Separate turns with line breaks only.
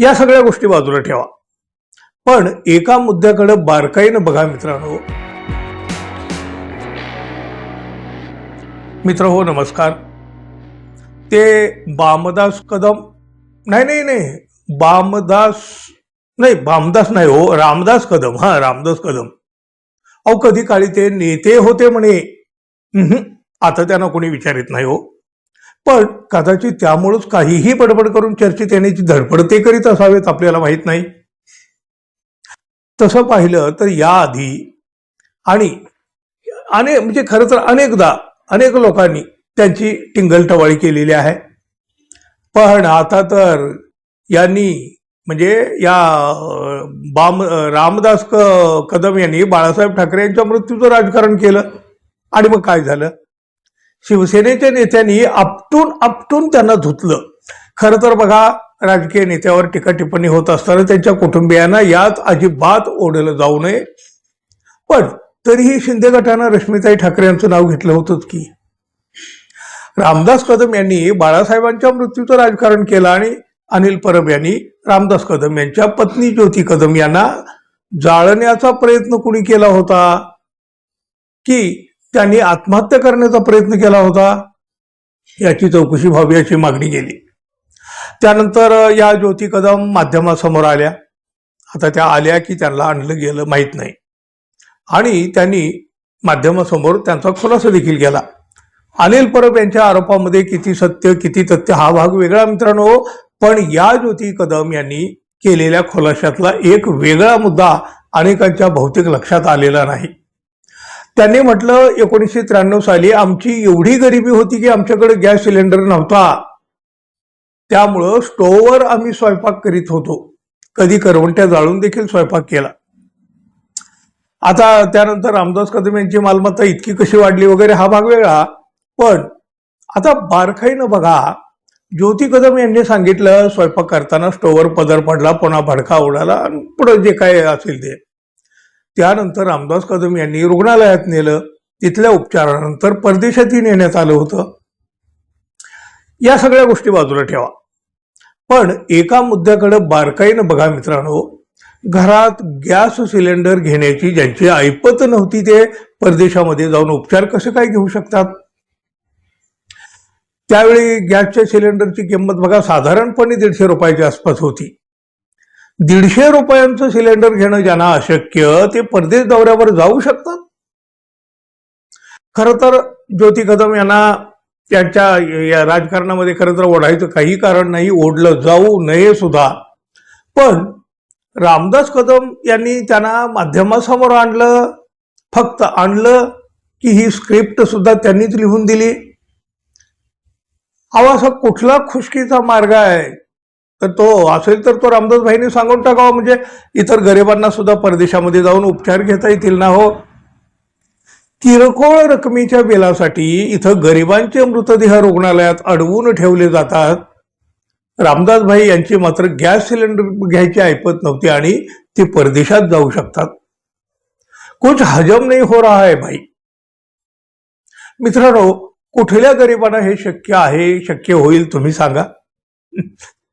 या सगळ्या गोष्टी बाजूला ठेवा. पण एका मुद्द्याकडे बारकाईनं बघा मित्रांनो. मित्र हो नमस्कार. ते बामदास कदम नाही नाही नाही. बामदास नाही बामदास नाही हो रामदास कदम. हा रामदास कदम. अहो कधी काळी ते नेते होते म्हणे. आता त्यांना कोणी विचारित नाही हो. पण कदाचित त्यामुळंच काहीही बडबड करून चर्चेत येण्याची धडपड ते करीत असावेत आपल्याला माहीत नाही. तसं पाहिलं तर याआधी आणि अनेक म्हणजे खरं तर अनेकदा अनेक लोकांनी त्यांची टिंगलटवाळी केलेली आहे. पण आता तर यांनी म्हणजे या बाम रामदास क कदम यांनी बाळासाहेब ठाकरे यांच्या मृत्यूचं राजकारण केलं आणि मग काय झालं? शिवसेनेच्या नेत्यांनी आपटून आपटून त्यांना धुतलं. खरं तर बघा राजकीय नेत्यावर टीका टिप्पणी होत असताना त्यांच्या कुटुंबियांना यात अजिबात ओढलं जाऊ नये. पण तरीही शिंदे गटानं रश्मिताई ठाकरे यांचं नाव घेतलं होतंच की. रामदास कदम यांनी बाळासाहेबांच्या मृत्यूचं राजकारण केलं आणि अनिल परब यांनी रामदास कदम यांच्या पत्नी ज्योती कदम यांना जाळण्याचा प्रयत्न कुणी केला होता? की त्यांनी आत्महत्या करण्याचा प्रयत्न केला होता याची चौकशी व्हावी अशी मागणी केली. त्यानंतर या ज्योती कदम माध्यमासमोर आल्या. आता त्या आल्या की त्यांना आणलं गेलं माहीत नाही. आणि त्यांनी माध्यमासमोर त्यांचा खुलासा देखील केला. अनिल परब यांच्या आरोपामध्ये किती सत्य किती तथ्य हा भाग वेगळा मित्रांनो. पण या ज्योती कदम यांनी केलेल्या खुलाशातला एक वेगळा मुद्दा अनेकांच्या बहुतेक लक्षात आलेला नाही. त्यांनी म्हटलं एकोणीसशे त्र्याण्णव साली आमची एवढी गरिबी होती की आमच्याकडे गॅस सिलेंडर नव्हता. त्यामुळं स्टोववर आम्ही स्वयंपाक करीत होतो. कधी करवंट्या जाळून देखील स्वयंपाक केला. आता त्यानंतर रामदास कदम यांची मालमत्ता इतकी कशी वाढली वगैरे हा भाग वेगळा. पण आता बारखाईनं बघा ज्योती कदम यांनी सांगितलं स्वयंपाक करताना स्टोव्हर पदर पडला पुन्हा भडका उडाला आणि पुढं जे काय असेल ते. त्यानंतर रामदास कदम यांनी रुग्णालयात नेलं. तिथल्या उपचारानंतर परदेशातही नेण्यात आलं होतं. या सगळ्या गोष्टी बाजूला ठेवा. पण एका मुद्द्याकडे बारकाईनं बघा मित्रांनो. घरात गॅस सिलेंडर घेण्याची ज्यांची ऐपत नव्हती ते परदेशामध्ये जाऊन उपचार कसे काय घेऊ शकतात? त्यावेळी गॅसच्या सिलेंडरची किंमत बघा साधारणपणे दीडशे रुपयाच्या आसपास होती. दीडशे रुपयांचं सिलेंडर घेणं ज्यांना अशक्य ते परदेश दौऱ्यावर जाऊ शकतात? खरं तर ज्योती कदम यांना त्यांच्या या राजकारणामध्ये खरं तर ओढायचं काही कारण नाही ओढलं जाऊ नये सुद्धा. पण रामदास कदम यांनी त्यांना माध्यमासमोर आणलं फक्त आणलं की ही स्क्रिप्ट सुद्धा त्यांनीच लिहून दिली. हा असा कुठला खुशकीचा मार्ग आहे? तर तो असेल तर तो रामदास भाईने सांगून टाकावा. म्हणजे इतर गरिबांना सुद्धा परदेशामध्ये जाऊन उपचार घेता येतील ना हो? किरकोळ रकमेच्या बिलासाठी इथं गरिबांचे मृतदेह रुग्णालयात अडवून ठेवले जातात. रामदास भाई यांची मात्र गॅस सिलेंडर घ्यायची ऐपत नव्हती आणि ती परदेशात जाऊ शकतात. कुछ हजम नाही हो रहा है भाई. मित्रांनो कुठल्या गरिबांना हे शक्य आहे शक्य होईल तुम्ही सांगा.